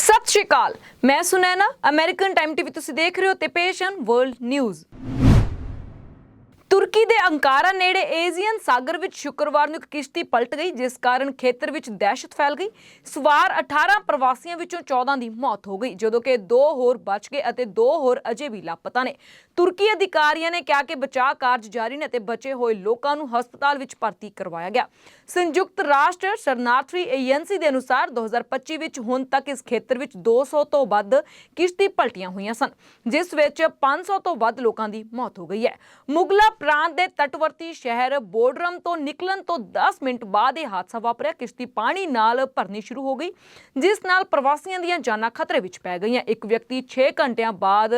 ਸਤਿ ਸ਼੍ਰੀ ਅਕਾਲ। ਮੈਂ Sunaina American time TV ਤੁਸੀਂ ਦੇਖ ਰਹੇ ਹੋ ਤੇ ਹਨ ਵਰਲਡ ਨਿਊਜ਼ ਤੁਰਕੀ ਦੇ ਅੰਕਾਰਾ ਨੇੜੇ ਏਜ਼ੀਅਨ ਸਾਗਰ ਵਿੱਚ ਸ਼ੁੱਕਰਵਾਰ ਨੂੰ ਇੱਕ ਕਿਸ਼ਤੀ ਪਲਟ ਗਈ, ਜਿਸ ਕਾਰਨ ਖੇਤਰ ਵਿੱਚ ਦਹਿਸ਼ਤ ਫੈਲ ਗਈ। ਸਵਾਰ 18 ਪ੍ਰਵਾਸੀਆਂ ਵਿੱਚੋਂ 14 ਦੀ ਮੌਤ ਹੋ ਗਈ, ਜਦੋਂ ਕਿ ਦੋ ਹੋਰ ਬਚ ਗਏ ਅਤੇ ਦੋ ਹੋਰ ਅਜੇ ਵੀ ਲਾਪਤਾ ਨੇ। ਤੁਰਕੀ ਅਧਿਕਾਰੀਆਂ ਨੇ ਕਿਹਾ ਕਿ ਬਚਾਅ ਕਾਰਜ ਜਾਰੀ ਨੇ ਤੇ ਬਚੇ ਹੋਏ ਲੋਕਾਂ ਨੂੰ ਹਸਪਤਾਲ ਵਿੱਚ ਭਰਤੀ ਕਰਵਾਇਆ ਗਿਆ। ਸੰਯੁਕਤ ਰਾਸ਼ਟਰ ਸ਼ਰਨਾਰਥੀ ਏਜੰਸੀ ਦੇ ਅਨੁਸਾਰ 2025 ਵਿੱਚ ਹੁਣ ਤੱਕ ਇਸ ਖੇਤਰ ਵਿੱਚ 200 ਤੋਂ ਵੱਧ ਕਿਸ਼ਤੀ ਪਲਟੀਆਂ ਹੋਈਆਂ ਸਨ, ਜਿਸ ਵਿੱਚ 500 ਤੋਂ ਵੱਧ ਲੋਕਾਂ ਦੀ ਮੌਤ ਹੋ ਗਈ ਹੈ। ਮੁਗਲਾ ਪ੍ਰਾਂਤ ਦੇ ਤਟਵਰਤੀ ਸ਼ਹਿਰ ਬੋਡਰਮ ਤੋਂ ਨਿਕਲਣ ਤੋਂ 10 ਮਿੰਟ ਬਾਅਦ ਇਹ ਹਾਦਸਾ ਵਾਪਰਿਆ। ਕਿਸ਼ਤੀ ਪਾਣੀ ਨਾਲ ਭਰਨੀ ਸ਼ੁਰੂ ਹੋ ਗਈ, ਜਿਸ ਨਾਲ ਪ੍ਰਵਾਸੀਆਂ ਦੀਆਂ ਜਾਨਾਂ ਖਤਰੇ ਵਿੱਚ ਪੈ ਗਈਆਂ। ਇੱਕ ਵਿਅਕਤੀ 6 ਘੰਟਿਆਂ ਬਾਅਦ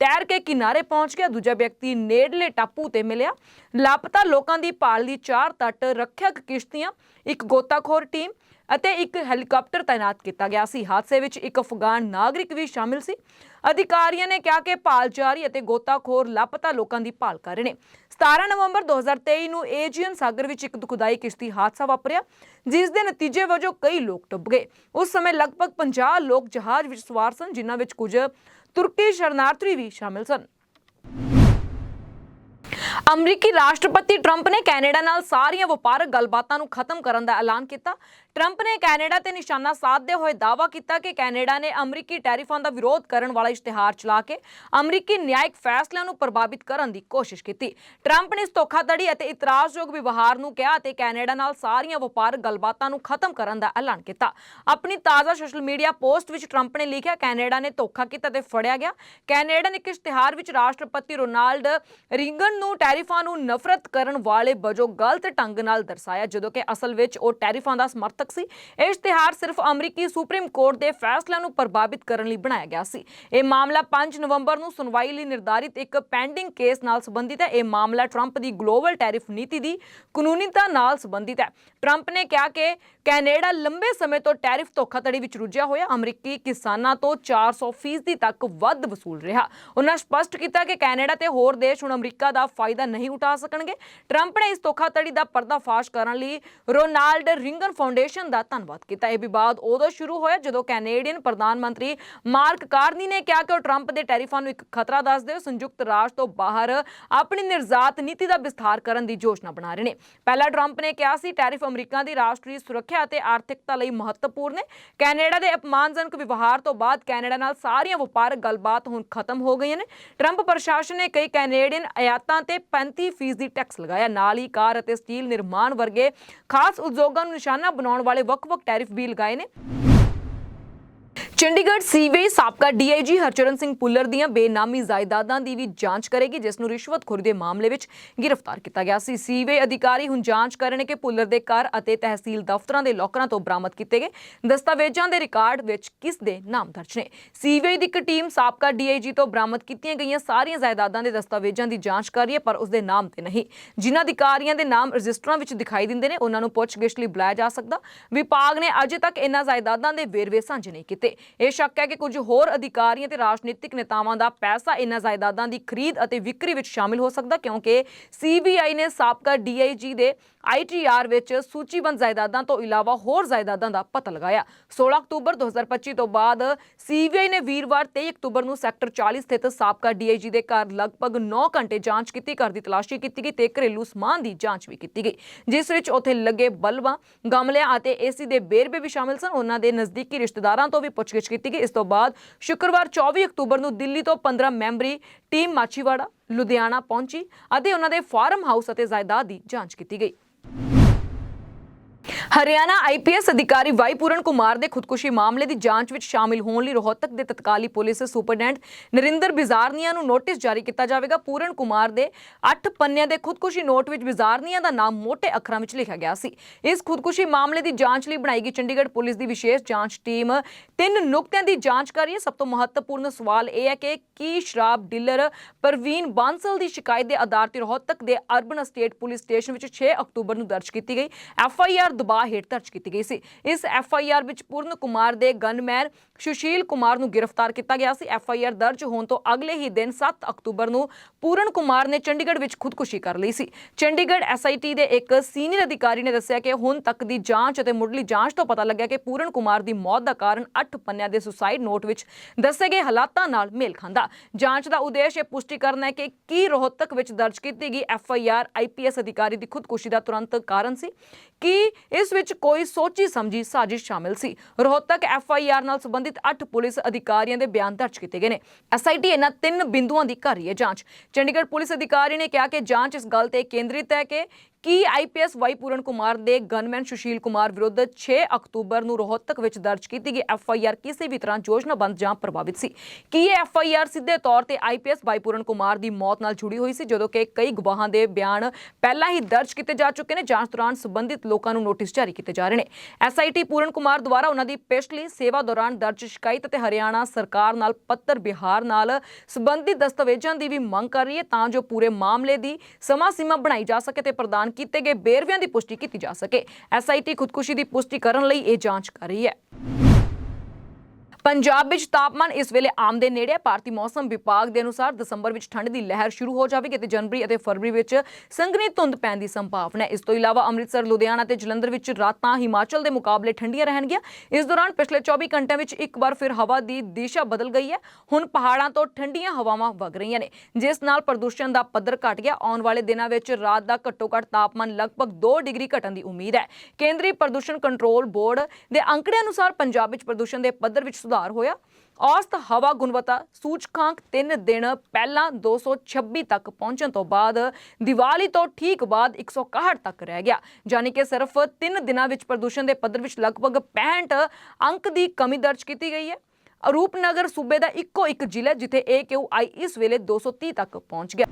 ਤੈਰ ਕੇ ਕਿਨਾਰੇ ਪਹੁੰਚ ਗਿਆ, ਦੂਜਾ ਵਿਅਕਤੀ ਨੇੜਲੇ ਟਾਪੂ ਤੇ ਮਿਲਿਆ। ਲਾਪਤਾ ਲੋਕਾਂ ਦੀ ਭਾਲ ਲਈ ਚਾਰ ਤੱਟ ਰੱਖਿਅਕ ਕਿਸ਼ਤੀਆਂ, ਇੱਕ ਗੋਤਾਖੋਰ ਟੀਮ ਅਤੇ ਇੱਕ ਹੈਲੀਕਾਪਟਰ ਤਾਇਨਾਤ ਕੀਤਾ ਗਿਆ ਸੀ। ਹਾਦਸੇ ਵਿੱਚ ਇੱਕ ਅਫਗਾਨ ਨਾਗਰਿਕ ਵੀ ਸ਼ਾਮਿਲ ਸੀ। ਅਧਿਕਾਰੀਆਂ ਨੇ ਕਿਹਾ ਕਿ ਭਾਲ ਜਾਰੀ ਅਤੇ ਗੋਤਾਖੋਰ ਲਾਪਤਾ ਲੋਕਾਂ ਦੀ ਭਾਲ ਕਰ ਰਹੇ ਨੇ। 17 ਨਵੰਬਰ 2023 ਨੂੰ ਏਜੀਅਨ ਸਾਗਰ ਵਿੱਚ ਇੱਕ ਦੁਖਦਾਈ ਕਿਸ਼ਤੀ ਹਾਦਸਾ ਵਾਪਰਿਆ, ਜਿਸ ਦੇ ਨਤੀਜੇ ਵਜੋਂ ਕਈ ਲੋਕ ਡੁੱਬ ਗਏ। ਉਸ ਸਮੇਂ ਲਗਭਗ 50 ਲੋਕ ਜਹਾਜ਼ ਵਿੱਚ ਸਵਾਰ ਸਨ, ਜਿਨ੍ਹਾਂ ਵਿੱਚ ਕੁਝ ਤੁਰਕੀ ਸ਼ਰਨਾਰਥੀ ਵੀ ਸ਼ਾਮਿਲ ਸਨ। ਅਮਰੀਕੀ ਰਾਸ਼ਟਰਪਤੀ ਟਰੰਪ ਨੇ ਕੈਨੇਡਾ ਨਾਲ ਸਾਰੀਆਂ ਵਪਾਰਕ ਗੱਲਬਾਤਾਂ ਨੂੰ ਖਤਮ ਕਰਨ ਦਾ ਐਲਾਨ ਕੀਤਾ। ਟਰੰਪ ਨੇ ਕੈਨੇਡਾ ਤੇ ਨਿਸ਼ਾਨਾ ਸਾਧਦੇ ਹੋਏ ਦਾਅਵਾ ਕੀਤਾ ਕਿ ਕੈਨੇਡਾ ਨੇ ਅਮਰੀਕੀ ਟੈਰਿਫਾਂ ਦਾ ਵਿਰੋਧ ਕਰਨ ਵਾਲਾ ਇਸ਼ਤਿਹਾਰ ਚਲਾ ਕੇ ਅਮਰੀਕੀ ਨਿਆਇਕ ਫੈਸਲਿਆਂ ਨੂੰ ਪ੍ਰਭਾਵਿਤ ਕਰਨ ਦੀ ਕੋਸ਼ਿਸ਼ ਕੀਤੀ। ਟਰੰਪ ਨੇ ਇਸ ਧੋਖਾਧੜੀ ਅਤੇ ਇਤਰਾਜ਼ਯੋਗ ਵਿਵਹਾਰ ਨੂੰ ਕਿਹਾ ਅਤੇ ਕੈਨੇਡਾ ਨਾਲ ਸਾਰੀਆਂ ਵਪਾਰਕ ਗੱਲਬਾਤਾਂ ਨੂੰ ਖਤਮ ਕਰਨ ਦਾ ਐਲਾਨ ਕੀਤਾ। ਆਪਣੀ ਤਾਜ਼ਾ ਸੋਸ਼ਲ ਮੀਡੀਆ ਪੋਸਟ ਵਿੱਚ ਟਰੰਪ ਨੇ ਲਿਖਿਆ, ਕੈਨੇਡਾ ਨੇ ਧੋਖਾ ਕੀਤਾ ਤੇ ਫੜਿਆ ਗਿਆ। ਕੈਨੇਡਾ ਨੇ ਇੱਕ ਇਸ਼ਤਿਹਾਰ ਵਿੱਚ ਰਾਸ਼ਟਰਪਤੀ ਰੋਨਾਲਡ ਰਿੰਗਨ ਨੂੰ ਟੈਰਿਫਾਂ ਨੂੰ ਨਫ਼ਰਤ ਕਰਨ ਵਾਲੇ ਵਜੋਂ ਗਲਤ ਢੰਗ ਨਾਲ ਦਰਸਾਇਆ, ਜਦੋਂ ਕਿ ਅਸਲ ਵਿੱਚ ਉਹ ਟੈਰਿਫਾਂ ਦਾ ਸਮਰਥਕ ਸੀ। ਇਹ ਇਸ਼ਤਿਹਾਰ ਸਿਰਫ ਅਮਰੀਕੀ ਸੁਪਰੀਮ ਕੋਰਟ ਦੇ ਫੈਸਲਿਆਂ ਨੂੰ ਪ੍ਰਭਾਵਿਤ ਕਰਨ ਲਈ ਬਣਾਇਆ ਗਿਆ ਸੀ। ਇਹ ਮਾਮਲਾ 5 ਨਵੰਬਰ ਨੂੰ ਸੁਣਵਾਈ ਲਈ ਨਿਰਧਾਰਿਤ ਇੱਕ ਪੈਂਡਿੰਗ ਕੇਸ ਨਾਲ ਸੰਬੰਧਿਤ ਹੈ। ਇਹ ਮਾਮਲਾ ਟਰੰਪ ਦੀ ਗਲੋਬਲ ਟੈਰਿਫ ਨੀਤੀ ਦੀ ਕਾਨੂੰਨੀਤਾ ਨਾਲ ਸੰਬੰਧਿਤ ਹੈ। ਟਰੰਪ ਨੇ ਕਿਹਾ ਕਿ ਕੈਨੇਡਾ ਲੰਬੇ ਸਮੇਂ ਤੋਂ ਟੈਰਿਫ ਧੋਖਾਧੜੀ ਵਿੱਚ ਰੁੱਝਿਆ ਹੋਇਆ, ਅਮਰੀਕੀ ਕਿਸਾਨਾਂ ਤੋਂ 400 ਫੀਸਦੀ ਤੱਕ ਵੱਧ ਵਸੂਲ ਰਿਹਾ। ਉਹਨਾਂ ਸਪਸ਼ਟ ਕੀਤਾ ਕਿ ਕੈਨੇਡਾ ਤੇ ਹੋਰ ਦੇਸ਼ ਹੁਣ ਅਮਰੀਕਾ ਦਾ ਫਾਇਦਾ ਨਹੀਂ ਉਠਾ ਸਕਣਗੇ। ਟਰੰਪ ਨੇ ਇਸ ਧੋਖਾਧੜੀ ਦਾ ਪਰਦਾਫਾਸ਼ ਕਰਨ ਲਈ ਰੋਨਾਲਡ ਰਿੰਗਨ ਫਾਊਂਡੇਸ਼ਨ ਦਾ ਧੰਨਵਾਦ ਕੀਤਾ। ਇਹ ਵਿਵਾਦ ਉਦੋਂ ਸ਼ੁਰੂ ਹੋਇਆ ਜਦੋਂ ਕੈਨੇਡੀਅਨ ਪ੍ਰਧਾਨ ਮੰਤਰੀ ਮਾਰਕ ਕਾਰਨੀ ਨੇ ਕਿਹਾ ਕਿ ਉਹ ਟਰੰਪ ਦੇ ਟੈਰਿਫਾਂ ਨੂੰ ਇੱਕ ਖਤਰਾ ਦੱਸਦੇ ਹੋਏ ਸੰਯੁਕਤ ਰਾਸ਼ਟਰ ਤੋਂ ਬਾਹਰ ਆਪਣੀ ਨਿਰਜਾਤ ਨੀਤੀ ਦਾ ਵਿਸਥਾਰ ਕਰਨ ਦੀ ਯੋਜਨਾ ਬਣਾ ਰਹੇ ਨੇ। ਪਹਿਲਾਂ ਟਰੰਪ ਨੇ ਕਿਹਾ ਸੀ, ਟੈਰਿਫ ਅਮਰੀਕਾ ਦੀ ਰਾਸ਼ਟਰੀ ਸੁਰੱਖਿਆ ਅਤੇ ਆਰਥਿਕਤਾ ਲਈ ਮਹੱਤਵਪੂਰਨ ਹੈ ਕੈਨੇਡਾ ਦੇ ਅਪਮਾਨਜਨਕ ਵਿਵਹਾਰ ਤੋਂ ਬਾਅਦ ਕੈਨੇਡਾ ਨਾਲ ਸਾਰੀਆਂ ਵਪਾਰਕ ਗੱਲਬਾਤ ਹੁਣ ਖਤਮ ਹੋ ਗਈਆਂ ਨੇ। ਟਰੰਪ ਪ੍ਰਸ਼ਾਸਨ ਨੇ ਕਈ ਕੈਨੇਡੀਅਨ ਆਯਾਤਾਂ ਤੇ 35% ਟੈਕਸ ਲਗਾਇਆ। ਨਾਲ ਹੀ ਕਾਰ ਅਤੇ ਸਟੀਲ ਨਿਰਮਾਣ ਵਰਗੇ ਖਾਸ ਉਦਯੋਗਾਂ ਨੂੰ ਨਿਸ਼ਾਨਾ ਬਣਾਉਣ ਵਾਲੇ ਵੱਖ-ਵੱਖ ਟੈਰਿਫ ਵੀ ਲਗਾਏ ਨੇ। ਚੰਡੀਗੜ੍ਹ ਸੀਵੇ ਸਾਬਕਾ ਡੀਆਈਜੀ ਹਰਚਰਨ ਸਿੰਘ ਪੁੱਲਰ ਦੀਆਂ ਬੇਨਾਮੀ ਜਾਇਦਾਦਾਂ ਦੀ ਵੀ ਜਾਂਚ ਕਰੇਗੀ, ਜਿਸ ਨੂੰ ਰਿਸ਼ਵਤਖੋਰੀ ਦੇ ਮਾਮਲੇ ਵਿੱਚ ਗ੍ਰਿਫਤਾਰ ਕੀਤਾ ਗਿਆ ਸੀ। ਸੀਵੇ ਅਧਿਕਾਰੀ ਹੁਣ ਜਾਂਚ ਕਰਨਗੇ ਕਿ ਪੁੱਲਰ ਦੇ ਘਰ ਅਤੇ ਤਹਿਸੀਲ ਦਫ਼ਤਰਾਂ ਦੇ ਲੋਕਰਾਂ ਤੋਂ ਬਰਾਮਦ ਕੀਤੇ ਗਏ। ਦਸਤਾਵੇਜ਼ਾਂ ਦੇ ਰਿਕਾਰਡ ਵਿੱਚ ਕਿਸ ਦੇ ਨਾਮ ਦਰਜ ਨੇ? ਸੀਵੇ ਦੀ ਇੱਕ ਟੀਮ ਸਾਬਕਾ ਡੀਆਈਜੀ ਤੋਂ ਬਰਾਮਦ ਕੀਤੀਆਂ ਗਈਆਂ ਸਾਰੀਆਂ ਜਾਇਦਾਦਾਂ ਦੇ ਦਸਤਾਵੇਜ਼ਾਂ ਦੀ ਜਾਂਚ ਕਰ ਰਹੀ ਹੈ, ਪਰ ਉਸ ਦੇ ਨਾਮ ਤੇ ਨਹੀਂ। ਜਿਨ੍ਹਾਂ ਅਧਿਕਾਰੀਆਂ ਦੇ ਨਾਮ ਰਜਿਸਟਰਾਂ ਵਿੱਚ ਦਿਖਾਈ ਦਿੰਦੇ ਨੇ, ਉਹਨਾਂ ਨੂੰ ਪੁੱਛਗਿੱਛ ਲਈ ਬੁਲਾਇਆ ਜਾ ਸਕਦਾ। ਵਿਭਾਗ ਨੇ ਅਜੇ ਤੱਕ ਇਹਨਾਂ ਜਾਇਦਾਦਾਂ ਦੇ ਵੇਰਵੇ ਸਾਂਝੇ ਨਹੀਂ ਕੀਤੇ। ਇਹ ਸ਼ੱਕ ਹੈ ਕਿ ਕੁਝ ਹੋਰ ਅਧਿਕਾਰੀਆਂ ਤੇ ਰਾਜਨੀਤਿਕ ਨੇਤਾਵਾਂ ਦਾ ਪੈਸਾ ਇਹਨਾਂ ਜਾਇਦਾਦਾਂ ਦੀ ਖਰੀਦ ਅਤੇ ਵਿਕਰੀ ਵਿੱਚ ਸ਼ਾਮਿਲ ਹੋ ਸਕਦਾ, ਕਿਉਂਕਿ ਸੀਬੀਆਈ ਨੇ ਸਾਬਕਾ ਡੀਆਈਜੀ ਦੇ ਆਈਟੀਆਰ ਵਿੱਚ ਸੂਚੀਬੰਦ ਜਾਇਦਾਦਾਂ ਤੋਂ ਇਲਾਵਾ ਹੋਰ ਜਾਇਦਾਦਾਂ ਦਾ ਪਤਾ ਲਗਾਇਆ। 16 ਅਕਤੂਬਰ 2025 ਤੋਂ ਬਾਅਦ ਸੀਬੀਆਈ ਨੇ ਵੀਰਵਾਰ 23 ਅਕਤੂਬਰ ਨੂੰ ਸੈਕਟਰ 40 ਸਥਿਤ ਸਾਬਕਾ ਡੀਆਈਜੀ ਦੇ ਘਰ ਲਗਭਗ 9 ਘੰਟੇ ਜਾਂਚ ਕੀਤੀ, ਘਰ ਦੀ ਤਲਾਸ਼ੀ ਕੀਤੀ ਗਈ ਤੇ ਘਰੇਲੂ ਸਮਾਨ ਦੀ ਜਾਂਚ ਵੀ ਕੀਤੀ ਗਈ, ਜਿਸ ਵਿੱਚ ਉੱਥੇ ਲੱਗੇ ਬਲਬਾਂ, ਗਮਲਿਆਂ ਅਤੇ ਏਸੀ ਦੇ ਬੇਰਬੇ ਵੀ ਸ਼ਾਮਿਲ ਸਨ। ਉਹਨਾਂ ਦੇ ਨਜ਼ਦੀਕੀ ਰਿਸ਼ਤੇਦਾਰਾਂ ਤੋਂ ਵੀ ਪੁੱਛਗਿੱਛ ਕੀਤੀ ਗਈ। ਇਸ ਤੋਂ ਬਾਅਦ ਸ਼ੁੱਕਰਵਾਰ 24 ਅਕਤੂਬਰ ਨੂੰ ਦਿੱਲੀ ਤੋਂ 15 ਮੈਂਬਰੀ ਟੀਮ ਮਾਚੀਵਾੜਾ ਲੁਧਿਆਣਾ ਪਹੁੰਚੀ ਅਤੇ ਉਹਨਾਂ ਦੇ ਫਾਰਮ ਹਾਊਸ ਅਤੇ ਜਾਇਦਾਦ ਦੀ ਜਾਂਚ ਕੀਤੀ ਗਈ। ਹਰਿਆਣਾ ਆਈਪੀਐਸ ਅਧਿਕਾਰੀ ਵਾਈ ਪੂਰਨ ਕੁਮਾਰ ਦੇ ਖੁਦਕੁਸ਼ੀ ਮਾਮਲੇ ਦੀ ਜਾਂਚ ਵਿੱਚ ਸ਼ਾਮਿਲ ਹੋਣ ਲਈ ਰੋਹਤਕ ਦੇ ਤਤਕਾਲੀ ਪੁਲਿਸ ਸੁਪਰਡੈਂਟ ਨਰਿੰਦਰ ਬਿਜ਼ਾਰਨੀਆ ਨੂੰ ਨੋਟਿਸ ਜਾਰੀ ਕੀਤਾ ਜਾਵੇਗਾ। ਪੂਰਨ ਕੁਮਾਰ ਦੇ 8 ਪੰਨਿਆਂ ਦੇ ਖੁਦਕੁਸ਼ੀ ਨੋਟ ਵਿੱਚ ਬਿਜ਼ਾਰਨੀਆ ਦਾ ਨਾਮ ਮੋٹے ਅੱਖਰਾਂ ਵਿੱਚ ਲਿਖਿਆ ਗਿਆ ਸੀ। ਇਸ ਖੁਦਕੁਸ਼ੀ ਮਾਮਲੇ ਦੀ ਜਾਂਚ ਲਈ ਬਣਾਈ ਗਈ ਚੰਡੀਗੜ੍ਹ ਪੁਲਿਸ ਦੀ ਵਿਸ਼ੇਸ਼ ਜਾਂਚ ਟੀਮ ਤਿੰਨ ਨੁਕਤਿਆਂ ਦੀ ਜਾਂਚ ਕਰ ਰਹੀ ਹੈ। ਸਭ ਤੋਂ ਮਹੱਤਵਪੂਰਨ ਸਵਾਲ ਇਹ ਹੈ ਕਿ ਕੀ ਸ਼ਰਾਬ ਡੀਲਰ ਪ੍ਰਵੀਨ ਬਾਂਸਲ ਦੀ ਸ਼ਿਕਾਇਤ ਦੇ ਆਧਾਰ ਤੇ ਰੋਹਤਕ ਦੇ ਅਰਬਨ ਸਟੇਟ ਪੁਲਿਸ ਸਟੇਸ਼ਨ ਵਿੱਚ 6 ਅਕਤੂਬਰ ਨੂੰ ਦਰਜ ਕੀਤੀ ਗਈ। ਐਫ ਆਈ ਆਰ ਦਬਾ ਹੇਠ ਦਰਜ ਕੀਤੀ ਗਈ ਸੀ। ਇਸ ਐਫ ਆਈ ਆਰ ਵਿੱਚ ਪੂਰਨ ਕੁਮਾਰ ਦੇ ਗਨਮੈਨ ਸੁਸ਼ੀਲ ਕੁਮਾਰ ਨੂੰ ਗ੍ਰਿਫਤਾਰ ਕੀਤਾ ਗਿਆ ਸੀ। ਐਫ ਆਈ ਆਰ ਦਰਜ ਹੋਣ ਤੋਂ ਅਗਲੇ ਹੀ ਦਿਨ 7 ਅਕਤੂਬਰ ਨੂੰ ਪੂਰਨ ਕੁਮਾਰ ਨੇ ਚੰਡੀਗੜ੍ਹ ਵਿੱਚ ਖੁਦਕੁਸ਼ੀ ਕਰ ਲਈ ਸੀ। ਚੰਡੀਗੜ੍ਹ ਐਸਆਈਟੀ ਦੇ ਇੱਕ ਸੀਨੀਅਰ ਅਧਿਕਾਰੀ ਨੇ ਦੱਸਿਆ ਕਿ ਹੁਣ ਤੱਕ ਦੀ ਜਾਂਚ ਅਤੇ ਮੁੱਢਲੀ ਜਾਂਚ ਤੋਂ ਪਤਾ ਲੱਗਿਆ ਕਿ ਪੂਰਨ ਕੁਮਾਰ ਦੀ ਮੌਤ ਦਾ ਕਾਰਨ 8 ਪੰਨਿਆਂ ਦੇ ਸੁਸਾਈਡ ਨੋਟ ਵਿੱਚ ਦੱਸੇ ਗਏ ਹਾਲਾਤਾਂ ਨਾਲ ਮੇਲ ਖਾਂਦਾ। ਜਾਂਚ ਦਾ ਉਦੇਸ਼ ਇਹ ਪੁਸ਼ਟੀ ਕਰਨਾ ਹੈ ਕਿ ਕੀ ਰੋਹਤਕ ਵਿੱਚ ਦਰਜ ਕੀਤੀ ਗਈ F I R I P IPS ਅਧਿਕਾਰੀ ਦੀ ਖੁਦਕੁਸ਼ੀ ਦਾ ਤੁਰੰਤ ਕਾਰਨ ਸੀ। ਕਿ ਇਸ ਵਿੱਚ ਕੋਈ ਸੋਚੀ ਸਮਝੀ ਸਾਜ਼ਿਸ਼ ਸ਼ਾਮਿਲ ਸੀ। ਰੋਹਤਕ ਐਫ ਆਈ ਆਰ ਨਾਲ ਸੰਬੰਧਿਤ 8 ਪੁਲਿਸ ਅਧਿਕਾਰੀਆਂ ਦੇ ਬਿਆਨ ਦਰਜ ਕੀਤੇ ਗਏ ਨੇ। ਐਸ ਆਈ ਟੀ ਇਹਨਾਂ ਤਿੰਨ ਬਿੰਦੂਆਂ ਦੀ ਕਰ ਰਹੀ ਹੈ ਜਾਂਚ। ਚੰਡੀਗੜ੍ਹ ਪੁਲਿਸ ਅਧਿਕਾਰੀ ਨੇ ਕਿਹਾ ਕਿ ਜਾਂਚ ਇਸ ਗੱਲ ਤੇ ਕੇਂਦਰਿਤ ਹੈ ਕਿ ਕੀ ਆਈਪੀਐਸ ਵਾਈ ਪੂਰਨ ਕੁਮਾਰ ਦੇ ਗਨਮੈਨ ਸੁਸ਼ੀਲ ਕੁਮਾਰ ਵਿਰੁੱਧ 6 ਅਕਤੂਬਰ ਨੂੰ ਰੋਹਤਕ ਵਿੱਚ ਦਰਜ ਕੀਤੀ ਗਈ ਐਫਆਈਆਰ ਕਿਸੇ ਵੀ ਤਰ੍ਹਾਂ ਯੋਜਨਾਬੰਦ ਜਾਂ ਪ੍ਰਭਾਵਿਤ ਸੀ? ਕੀ ਇਹ ਐਫਆਈਆਰ ਸਿੱਧੇ ਤੌਰ ਤੇ ਆਈਪੀਐਸ ਵਾਈ ਪੂਰਨ ਕੁਮਾਰ ਦੀ ਮੌਤ ਨਾਲ ਜੁੜੀ ਹੋਈ ਸੀ, ਜਦੋਂ ਕਿ ਕਈ ਗਵਾਹਾਂ ਦੇ ਬਿਆਨ ਪਹਿਲਾਂ ਹੀ ਦਰਜ ਕੀਤੇ ਜਾ ਚੁੱਕੇ ਨੇ, ਜਾਂਚ ਦੌਰਾਨ ਸੰਬੰਧਿਤ ਲੋਕਾਂ ਨੂੰ ਨੋਟਿਸ ਜਾਰੀ ਕੀਤੇ ਜਾ ਰਹੇ ਨੇ? ਐਸਆਈਟੀ ਪੂਰਨ ਕੁਮਾਰ ਦੁਆਰਾ ਉਹਨਾਂ ਦੀ ਪਿਛਲੀ ਸੇਵਾ ਦੌਰਾਨ ਦਰਜ ਸ਼ਿਕਾਇਤ ਅਤੇ ਹਰਿਆਣਾ ਸਰਕਾਰ ਨਾਲ ਪੱਤਰ ਬਿਹਾਰ ਨਾਲ ਸੰਬੰਧਿਤ ਦਸਤਾਵੇਜ਼ਾਂ ਦੀ ਵੀ ਮੰਗ ਕਰ ਰਹੀ ਹੈ, ਤਾਂ ਜੋ ਪੂਰੇ ਮਾਮਲੇ ਦੀ ਸਮਾਂ ਸੀਮਾ ਬਣਾਈ ਜਾ ਸਕੇ ਤੇ ਪ੍ਰਦਾਨ ਕੀਤੇ ਗਏ ਬੇਰਵਿਆਂ ਦੀ ਪੁਸ਼ਟੀ ਕੀਤੀ ਜਾ ਸਕੇ। ਐਸਆਈਟੀ ਖੁਦਕੁਸ਼ੀ ਦੀ ਪੁਸ਼ਟੀ ਕਰਨ ਲਈ ਇਹ ਜਾਂਚ ਕਰ ਰਹੀ ਹੈ। ਪੰਜਾਬ ਵਿੱਚ ਤਾਪਮਾਨ ਇਸ ਵੇਲੇ ਆਮ ਦੇ ਨੇੜੇ ਹੈ। ਭਾਰਤੀ ਮੌਸਮ ਵਿਭਾਗ ਦੇ ਅਨੁਸਾਰ ਦਸੰਬਰ ਵਿੱਚ ਠੰਡ ਦੀ ਲਹਿਰ ਸ਼ੁਰੂ ਹੋ ਜਾਵੇਗੀ ਤੇ ਜਨਵਰੀ ਅਤੇ ਫਰਵਰੀ ਵਿੱਚ ਸੰਘਣੀ ਧੁੰਦ ਪੈਣ ਦੀ ਸੰਭਾਵਨਾ ਹੈ। ਇਸ ਤੋਂ ਇਲਾਵਾ ਅੰਮ੍ਰਿਤਸਰ, ਲੁਧਿਆਣਾ ਤੇ ਜਲੰਧਰ ਵਿੱਚ ਰਾਤਾਂ ਹਿਮਾਚਲ ਦੇ ਮੁਕਾਬਲੇ ਠੰਡੀਆਂ ਰਹਿਣਗੀਆਂ। ਇਸ ਦੌਰਾਨ ਪਿਛਲੇ 24 ਘੰਟਿਆਂ ਵਿੱਚ ਇੱਕ ਵਾਰ ਫਿਰ ਹਵਾ ਦੀ ਦਿਸ਼ਾ ਬਦਲ ਗਈ ਹੈ। ਹੁਣ ਪਹਾੜਾਂ ਤੋਂ ਠੰਡੀਆਂ ਹਵਾਵਾਂ ਵਗ ਰਹੀਆਂ ਨੇ, ਜਿਸ ਨਾਲ ਪ੍ਰਦੂਸ਼ਣ ਦਾ ਪੱਧਰ ਘਟ ਗਿਆ। ਆਉਣ ਵਾਲੇ ਦਿਨਾਂ ਵਿੱਚ ਰਾਤ ਦਾ ਘੱਟੋ ਘੱਟ ਤਾਪਮਾਨ ਲਗਭਗ 2 ਡਿਗਰੀ ਘਟਣ ਦੀ ਉਮੀਦ ਹੈ। ਕੇਂਦਰੀ ਪ੍ਰਦੂਸ਼ਣ ਕੰਟਰੋਲ ਬੋਰਡ ਦੇ ਅੰਕੜਿਆਂ ਅਨੁਸਾਰ ਪੰਜਾਬ ਵਿੱਚ ਪ੍ਰਦੂਸ਼ਣ ਦੇ ਪੱਧਰ ਵਿੱਚ ਸੁਧਾਰ ਹੋਇਆ। ਔਸਤ ਹਵਾ ਗੁਣਵੱਤਾ ਸੂਚਕਾਂਕ 3 ਦਿਨ ਪਹਿਲਾਂ 226 ਤੱਕ ਪਹੁੰਚਣ ਤੋਂ ਬਾਅਦ ਦੀਵਾਲੀ ਤੋਂ ਠੀਕ ਬਾਅਦ 161 ਤੱਕ ਰਹਿ ਗਿਆ। ਯਾਨੀ ਕਿ ਸਿਰਫ 3 ਦਿਨਾਂ ਵਿੱਚ ਪ੍ਰਦੂਸ਼ਣ ਦੇ ਪੱਧਰ ਵਿੱਚ ਲਗਭਗ 65 ਅੰਕ ਦੀ ਕਮੀ ਦਰਜ ਕੀਤੀ ਗਈ ਹੈ। ਰੂਪਨਗਰ ਸੂਬੇ ਦਾ ਇੱਕੋ ਇੱਕ ਜ਼ਿਲ੍ਹਾ ਜਿੱਥੇ AQI ਇਸ ਵੇਲੇ 230 ਤੱਕ ਪਹੁੰਚ ਗਿਆ।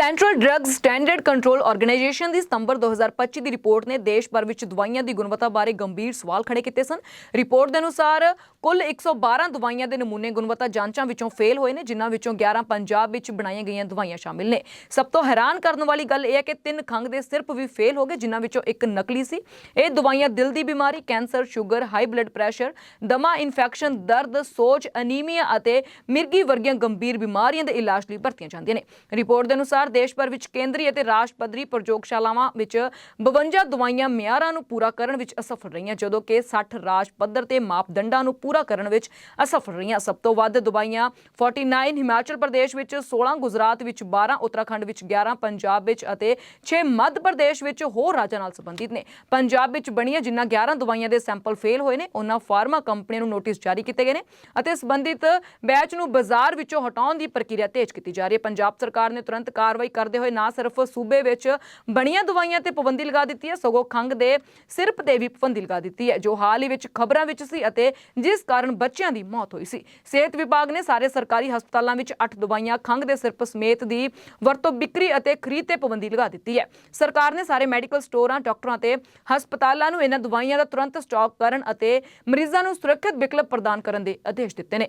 Central drugs standard control organisation ਦੀ ਸਤੰਬਰ 2025 ਦੀ ਰਿਪੋਰਟ ਨੇ ਦੇਸ਼ ਭਰ ਵਿੱਚ ਦਵਾਈਆਂ ਦੀ ਗੁਣਵੱਤਾ ਬਾਰੇ ਗੰਭੀਰ ਸਵਾਲ ਖੜੇ ਕੀਤੇ ਸਨ। ਰਿਪੋਰਟ ਦੇ ਅਨੁਸਾਰ ਕੁੱਲ 112 ਦਵਾਈਆਂ ਦੇ ਨਮੂਨੇ ਗੁਣਵੱਤਾ ਜਾਂਚਾਂ ਵਿੱਚੋਂ ਫੇਲ ਹੋਏ ਨੇ, ਜਿਨ੍ਹਾਂ ਵਿੱਚੋਂ 11 ਪੰਜਾਬ ਵਿੱਚ ਬਣਾਈਆਂ ਗਈਆਂ ਦਵਾਈਆਂ ਸ਼ਾਮਿਲ ਨੇ। ਸਭ ਤੋਂ ਹੈਰਾਨ ਕਰਨ ਵਾਲੀ ਗੱਲ ਇਹ ਹੈ ਕਿ ਤਿੰਨ ਖੰਘ ਦੇ ਸਿਰਪ ਵੀ ਫੇਲ ਹੋ ਗਏ, ਜਿਨ੍ਹਾਂ ਵਿੱਚੋਂ ਇੱਕ ਨਕਲੀ ਸੀ। ਇਹ ਦਵਾਈਆਂ ਦਿਲ ਦੀ ਬਿਮਾਰੀ, cancer, sugar, high blood pressure, ਦਮਾ ਇਨਫੈਕਸ਼ਨ, ਦਰਦ, ਸੋਜ, ਅਨੀਮੀਆ ਅਤੇ ਮਿਰਗੀ ਵਰਗੀਆਂ ਗੰਭੀਰ ਬਿਮਾਰੀਆਂ ਦੇ ਇਲਾਜ ਲਈ ਵਰਤੀਆਂ ਜਾਂਦੀਆਂ ਨੇ। ਰਿਪੋਰਟ ਦੇ ਅਨੁਸਾਰ ਦੇਸ਼ ਭਰ ਵਿੱਚ ਕੇਂਦਰੀ ਅਤੇ ਰਾਜ ਪੱਧਰੀ ਪ੍ਰਯੋਗਸ਼ਾਲਾਵਾਂ ਵਿੱਚ 52 ਦਵਾਈਆਂ ਮਿਆਰਾਂ ਨੂੰ ਪੂਰਾ ਕਰਨ ਵਿੱਚ ਅਸਫਲ ਰਹੀਆਂ, ਜਦੋਂ ਕਿ 60 ਰਾਜ ਪੱਧਰ ਤੇ ਮਾਪਦੰਡਾਂ ਨੂੰ ਪੂਰਾ ਕਰਨ ਵਿੱਚ ਅਸਫਲ ਰਹੀਆਂ। ਸਭ ਤੋਂ ਵੱਧ ਦਵਾਈਆਂ 49 ਹਿਮਾਚਲ ਪ੍ਰਦੇਸ਼ ਵਿੱਚ 16 ਗੁਜਰਾਤ ਵਿੱਚ 12 ਉੱਤਰਾਖੰਡ ਵਿੱਚ 11 ਪੰਜਾਬ ਵਿੱਚ ਅਤੇ 6 ਮੱਧ ਪ੍ਰਦੇਸ਼ ਵਿੱਚ ਹੋਰ ਰਾਜਾਂ ਨਾਲ ਸੰਬੰਧਿਤ ਨੇ। ਪੰਜਾਬ ਵਿੱਚ ਬਣੀਆਂ ਜਿਨ੍ਹਾਂ 11 ਦਵਾਈਆਂ ਦੇ ਸੈਂਪਲ ਫੇਲ ਹੋਏ ਨੇ, ਉਹਨਾਂ ਫਾਰਮਾ ਕੰਪਨੀਆਂ ਨੂੰ ਨੋਟਿਸ ਜਾਰੀ ਕੀਤੇ ਗਏ ਨੇ ਅਤੇ ਸੰਬੰਧਿਤ ਬੈਚ ਨੂੰ ਬਾਜ਼ਾਰ ਵਿੱਚੋਂ ਹਟਾਉਣ ਦੀ ਪ੍ਰਕਿਰਿਆ ਤੇਜ਼ ਕੀਤੀ ਜਾ ਰਹੀ ਹੈ। ਪੰਜਾਬ ਸਰਕਾਰ ਨੇ ਤੁਰੰਤ ਕਾਰਵਾਈ ਕਰਦੇ ਹੋਏ ਨਾ ਸਿਰਫ ਸੂਬੇ ਵਿੱਚ ਬਣੀਆਂ ਦਵਾਈਆਂ ਤੇ ਪਾਬੰਦੀ ਲਗਾ ਦਿੱਤੀ ਹੈ, ਸਗੋਂ ਖੰਘ ਦੇ ਸਿਰਪ ਤੇ ਵੀ ਪਾਬੰਦੀ ਲਗਾ ਦਿੱਤੀ ਹੈ, ਜੋ ਹਾਲ ਹੀ ਵਿੱਚ ਖਬਰਾਂ ਵਿੱਚ ਸੀ ਅਤੇ ਜਿਸ ਕਾਰਨ ਬੱਚਿਆਂ ਦੀ ਮੌਤ ਹੋਈ ਸੀ। ਸਿਹਤ ਵਿਭਾਗ ਨੇ ਸਾਰੇ ਸਰਕਾਰੀ ਹਸਪਤਾਲਾਂ ਵਿੱਚ 8 ਦਵਾਈਆਂ ਖੰਘ ਦੇ ਸਿਰਪ ਸਮੇਤ ਦੀ ਵਰਤੋਂ ਵਿਕਰੀ ਅਤੇ ਖਰੀਦ ਤੇ ਪਾਬੰਦੀ ਲਗਾ ਦਿੱਤੀ ਹੈ। ਸਰਕਾਰ ਨੇ ਸਾਰੇ ਮੈਡੀਕਲ ਸਟੋਰਾਂ, ਡਾਕਟਰਾਂ ਤੇ ਹਸਪਤਾਲਾਂ ਨੂੰ ਇਹਨਾਂ ਦਵਾਈਆਂ ਦਾ ਤੁਰੰਤ ਸਟਾਕ ਕਰਨ ਅਤੇ ਮਰੀਜ਼ਾਂ ਨੂੰ ਸੁਰੱਖਿਅਤ ਵਿਕਲਪ ਪ੍ਰਦਾਨ ਕਰਨ ਦੇ ਆਦੇਸ਼ ਦਿੱਤੇ ਨੇ।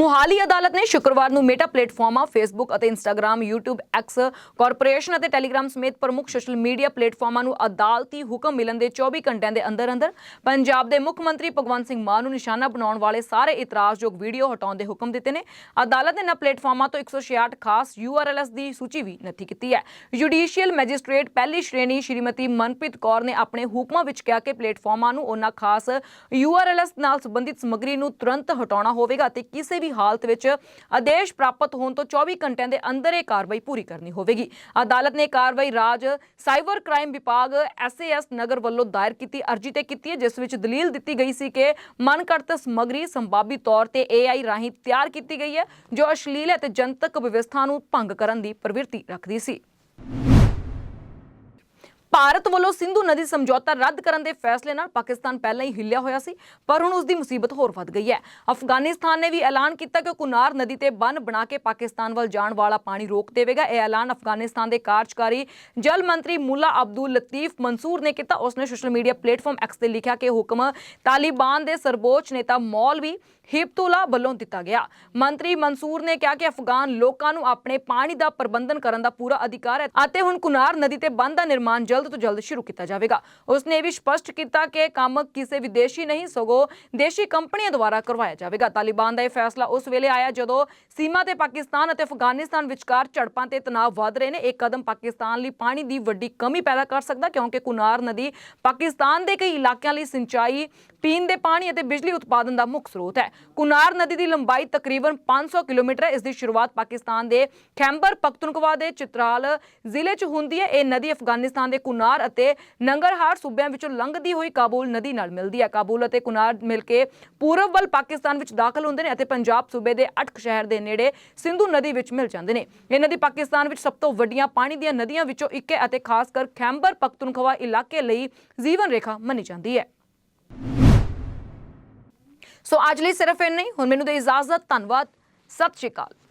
ਮੁਹਾਲੀ ਅਦਾਲਤ ਨੇ ਸ਼ੁੱਕਰਵਾਰ ਨੂੰ ਮੇਟਾ ਪਲੇਟਫਾਰਮਾਂ ਫੇਸਬੁੱਕ ਅਤੇ ਇੰਸਟਾਗ੍ਰam YouTube, X ਕਾਰਪੋਰੇਸ਼ਨ ਅਤੇ ਟੈਲੀਗ੍ਰਾਮ ਸਮੇਤ ਪ੍ਰਮੁੱਖ ਸੋਸ਼ਲ ਮੀਡੀਆ ਪਲੇਟਫਾਰਮਾਂ ਨੂੰ ਅਦਾਲਤੀ ਹੁਕਮ ਮਿਲਣ ਦੇ 24 ਘੰਟਿਆਂ ਦੇ ਅੰਦਰ ਅੰਦਰ ਪੰਜਾਬ ਦੇ ਮੁੱਖ ਮੰਤਰੀ ਭਗਵੰਤ ਸਿੰਘ ਮਾਨ ਨੂੰ ਨਿਸ਼ਾਨਾ ਬਣਾਉਣ ਵਾਲੇ ਸਾਰੇ ਇਤਰਾਜ਼ਯੋਗ ਵੀਡੀਓ ਹਟਾਉਣ ਦੇ ਹੁਕਮ ਦਿੱਤੇ ਨੇ। ਅਦਾਲਤ ਨੇ ਇਹਨਾਂ ਪਲੇਟਫਾਰਮਾਂ ਤੋਂ 166 ਖਾਸ URLs ਦੀ ਸੂਚੀ ਵੀ ਨੱਥੀ ਕੀਤੀ ਹੈ। ਜੁਡੀਸ਼ੀਅਲ ਮੈਜਿਸਟ੍ਰੇਟ ਪਹਿਲੀ ਸ਼੍ਰੇਣੀ ਸ਼੍ਰੀਮਤੀ ਮਨਪ੍ਰੀਤ ਕੌਰ ਨੇ ਆਪਣੇ ਹੁਕਮਾਂ ਵਿੱਚ ਕਿਹਾ ਕਿ ਪਲੇਟਫਾਰਮਾਂ ਨੂੰ ਉਹਨਾਂ ਖਾਸ URLs ਨਾਲ ਸੰਬੰਧਿਤ ਸਮੱਗਰੀ ਨੂੰ ਤੁਰੰਤ ਹਟਾਉਣਾ ਹੋਵੇਗਾ ਅਤੇ ਕਿਸੇ ਵੀ ਹਾਲਤ ਵਿੱਚ ਆਦੇਸ਼ ਪ੍ਰਾਪਤ ਹੋਣ ਤੋਂ 24 ਘੰਟਿਆਂ ਦੇ ਅੰਦਰ ਇਹ ਕਾਰਵਾਈ ਪੂਰੀ ਕਰਨੀ ਹੋਵੇਗੀ। ਅਦਾਲਤ ਨੇ ਕਾਰਵਾਈ ਰਾਜ ਸਾਈਬਰ ਕ੍ਰਾਈਮ ਵਿਭਾਗ ਐਸਏਐਸ ਨਗਰ ਵੱਲੋਂ ਦਾਇਰ ਕੀਤੀ, ਅਰਜੀ ਤੇ ਕੀਤੀ ਹੈ, ਜਿਸ ਵਿੱਚ ਦਲੀਲ ਦਿੱਤੀ ਗਈ ਸੀ ਕਿ ਮਨਕੜਤ ਸਮੱਗਰੀ ਸੰਭਾਵੀ ਤੌਰ ਤੇ AI ਰਾਹੀਂ ਤਿਆਰ ਕੀਤੀ ਗਈ ਹੈ, ਜੋ ਅਸ਼ਲੀਲ ਅਤੇ ਜਨਤਕ ਵਿਵਸਥਾ ਨੂੰ ਭੰਗ ਕਰਨ ਦੀ ਪ੍ਰਵਿਰਤੀ ਰੱਖਦੀ ਸੀ। ਭਾਰਤ ਵੱਲੋਂ ਸਿੰਧੂ ਨਦੀ ਸਮਝੌਤਾ ਰੱਦ ਕਰਨ ਦੇ ਫੈਸਲੇ ਨਾਲ ਪਾਕਿਸਤਾਨ ਪਹਿਲਾਂ ਹੀ ਹਿੱਲਿਆ ਹੋਇਆ ਸੀ, ਪਰ ਹੁਣ ਉਸ ਦੀ ਮੁਸੀਬਤ ਹੋਰ ਵੱਧ ਗਈ ਹੈ। ਅਫਗਾਨਿਸਤਾਨ ਨੇ ਵੀ ਐਲਾਨ ਕੀਤਾ ਕਿ ਕੁਨਾਰ ਨਦੀ ਤੇ ਬੰਨ ਬਣਾ ਕੇ ਪਾਕਿਸਤਾਨ ਵੱਲ ਜਾਣ ਵਾਲਾ ਪਾਣੀ ਰੋਕ ਦੇਵੇਗਾ। ਇਹ ਐਲਾਨ ਅਫਗਾਨਿਸਤਾਨ ਦੇ ਕਾਰਜਕਾਰੀ ਜਲ ਮੰਤਰੀ ਮੁੱਲਾ ਅਬਦੁਲ ਲਤੀਫ ਮਨਸੂਰ ਨੇ ਕੀਤਾ। ਉਸਨੇ ਸੋਸ਼ਲ ਮੀਡੀਆ ਪਲੇਟਫਾਰਮ ਐਕਸ ਤੇ ਲਿਖਿਆ ਕਿ ਹੁਕਮ ਤਾਲਿਬਾਨ ਦੇ ਸਰਬੋਚ ਨੇਤਾ ਮੌਲਵੀ ਹਿਬਤੁਲਾ ਵੱਲੋਂ ਦਿੱਤਾ ਗਿਆ। ਮੰਤਰੀ ਮਨਸੂਰ ਨੇ ਕਿਹਾ ਕਿ ਅਫਗਾਨ ਲੋਕਾਂ ਨੂੰ ਆਪਣੇ ਪਾਣੀ ਦਾ ਪ੍ਰਬੰਧਨ ਕਰਨ ਦਾ ਪੂਰਾ ਅਧਿਕਾਰ ਹੈ ਅਤੇ ਹੁਣ ਕੁਨਾਰ ਨਦੀ ਤੇ ਬੰਦ ਦਾ ਨਿਰਮਾਣ ਜਲਦ ਤੋਂ ਜਲਦ ਸ਼ੁਰੂ ਕੀਤਾ ਜਾਵੇਗਾ। ਉਸ ਨੇ ਇਹ ਵੀ ਸਪਸ਼ਟ ਕੀਤਾ ਕਿ ਕੰਮ ਕਿਸੇ ਵਿਦੇਸ਼ੀ ਨਹੀਂ, ਸਗੋਂ ਦੇਸ਼ੀ ਕੰਪਨੀਆਂ ਦੁਆਰਾ ਕਰਵਾਇਆ ਜਾਵੇਗਾ। ਤਾਲਿਬਾਨ ਦਾ ਇਹ ਫੈਸਲਾ ਉਸ ਵੇਲੇ ਆਇਆ ਜਦੋਂ ਸੀਮਾ ਤੇ ਪਾਕਿਸਤਾਨ ਅਤੇ ਅਫਗਾਨਿਸਤਾਨ ਵਿਚਕਾਰ ਝੜਪਾਂ ਤੇ ਤਣਾਅ ਵਧ ਰਹੇ ਨੇ। ਇਹ ਕਦਮ ਪਾਕਿਸਤਾਨ ਲਈ ਪਾਣੀ ਦੀ ਵੱਡੀ ਕਮੀ ਪੈਦਾ ਕਰ ਸਕਦਾ ਕਿਉਂਕਿ ਕੁਨਾਰ ਨਦੀ ਪਾਕਿਸਤਾਨ ਦੇ ਕਈ ਇਲਾਕਿਆਂ ਲਈ ਸਿੰਚਾਈ, ਪੀਣ ਦੇ ਪਾਣੀ ਅਤੇ ਬਿਜਲੀ ਉਤਪਾਦਨ ਦਾ ਮੁੱਖ ਸਰੋਤ ਹੈ। ਕੁਨਾਰ ਨਦੀ ਦੀ ਲੰਬਾਈ ਤਕਰੀਬਨ 500 ਕਿਲੋਮੀਟਰ ਹੈ। ਇਸ ਦੀ ਸ਼ੁਰੂਆਤ ਪਾਕਿਸਤਾਨ ਦੇ ਖੈਂਬਰ ਪਖਤੂਨਖਵਾ ਦੇ ਚਿਤਰਾਲ ਜ਼ਿਲ੍ਹੇ 'ਚ ਹੁੰਦੀ ਹੈ। ਇਹ ਨਦੀ ਅਫਗਾਨਿਸਤਾਨ ਦੇ ਕੁਨਾਰ ਅਤੇ ਨੰਗਰਹਾਰ ਸੂਬਿਆਂ ਵਿੱਚੋਂ ਲੰਘਦੀ ਹੋਈ ਕਾਬੂਲ ਨਦੀ ਨਾਲ ਮਿਲਦੀ ਹੈ। ਕਾਬੂਲ ਅਤੇ ਕੁਨਾਰ ਮਿਲ ਕੇ ਪੂਰਬ ਵੱਲ ਪਾਕਿਸਤਾਨ ਵਿੱਚ ਦਾਖਲ ਹੁੰਦੇ ਨੇ ਅਤੇ ਪੰਜਾਬ ਸੂਬੇ ਦੇ ਅਟਕ ਸ਼ਹਿਰ ਦੇ ਨੇੜੇ ਸਿੰਧੂ ਨਦੀ ਵਿੱਚ ਮਿਲ ਜਾਂਦੇ ਨੇ। ਇਹ ਨਦੀ ਪਾਕਿਸਤਾਨ ਵਿੱਚ ਸਭ ਤੋਂ ਵੱਡੀਆਂ ਪਾਣੀ ਦੀਆਂ ਨਦੀਆਂ ਵਿੱਚੋਂ ਇੱਕ ਹੈ ਅਤੇ ਖਾਸ ਕਰ ਖੈਂਬਰ ਪਖਤੂਨਖਵਾ ਇਲਾਕੇ ਲਈ ਜੀਵਨ ਰੇਖਾ ਮੰਨੀ ਜਾਂਦੀ ਹੈ। ਸੋ ਅੱਜ ਲਈ ਸਿਰਫ ਇੰਨਾ ਹੀ। ਹੁਣ ਮੈਨੂੰ ਦੇ ਇਜਾਜ਼ਤ ਧੰਨਵਾਦ। ਸਤਿ ਸ਼੍ਰੀ ਅਕਾਲ।